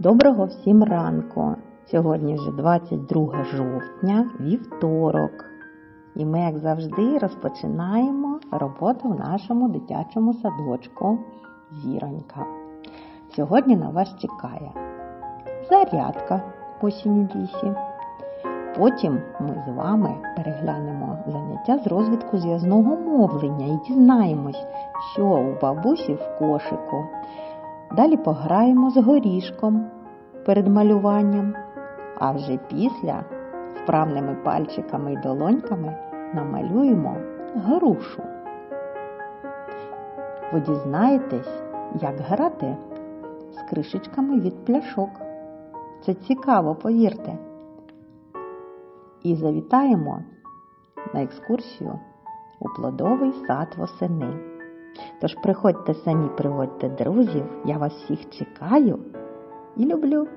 Доброго всім ранку! Сьогодні вже 22 жовтня, вівторок. І ми, як завжди, розпочинаємо роботу в нашому дитячому садочку Зіронька. Сьогодні на вас чекає зарядка в осінню лісі. Потім ми з вами переглянемо заняття з розвитку зв'язного мовлення і дізнаємось, що у бабусі в кошику. Далі пограємо з горішком перед малюванням, а вже після вправними пальчиками і долоньками намалюємо грушу. Ви дізнаєтесь, як грати з кришечками від пляшок. Це цікаво, повірте. І завітаємо на екскурсію у плодовий сад восени. Тож приходьте самі, приводьте друзів, я вас всіх чекаю і люблю.